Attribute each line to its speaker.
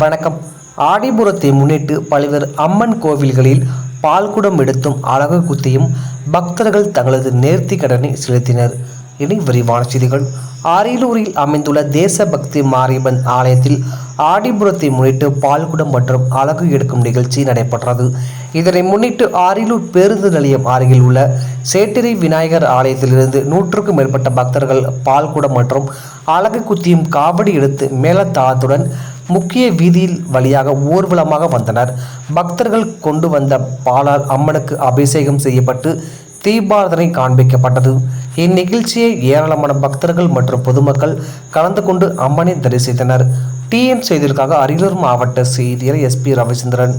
Speaker 1: வணக்கம். ஆடிபுரத்தை முன்னிட்டு பல்வேறு அம்மன் கோவில்களில் பால்குடம் எடுத்தும் அழகு குத்தியும் பக்தர்கள் தங்களது நேர்த்தி கடனை செலுத்தினர். இனி விரிவான செய்திகள். அரியலூரில் அமைந்துள்ள தேசபக்தி மாரியம்மன் ஆலயத்தில் ஆடிபுரத்தை முன்னிட்டு பால்குடம் மற்றும் அழகு எடுக்கும் நிகழ்ச்சி நடைபெற்றது. இதனை முன்னிட்டு அரியலூர் பேருந்து நிலையம் அருகில் உள்ள சேட்டிரி விநாயகர் ஆலயத்திலிருந்து நூற்றுக்கும் மேற்பட்ட பக்தர்கள் பால்குடம் மற்றும் அழகு குத்தியும் காவடி எடுத்து மேலத்தாளத்துடன் முக்கிய வீதியில் வழியாக ஊர்வலமாக வந்தனர். பக்தர்கள் கொண்டு வந்த பாலால் அம்மனுக்கு அபிஷேகம் செய்யப்பட்டு தீபாரதனை காண்பிக்கப்பட்டது. இந்நிகழ்ச்சியை ஏராளமான பக்தர்கள் மற்றும் பொதுமக்கள் கலந்து கொண்டு அம்மனை தரிசித்தனர். டிஎம் செய்திகளுக்காக அரியலூர் மாவட்ட செய்தியர் எஸ்பி ரவிச்சந்திரன்.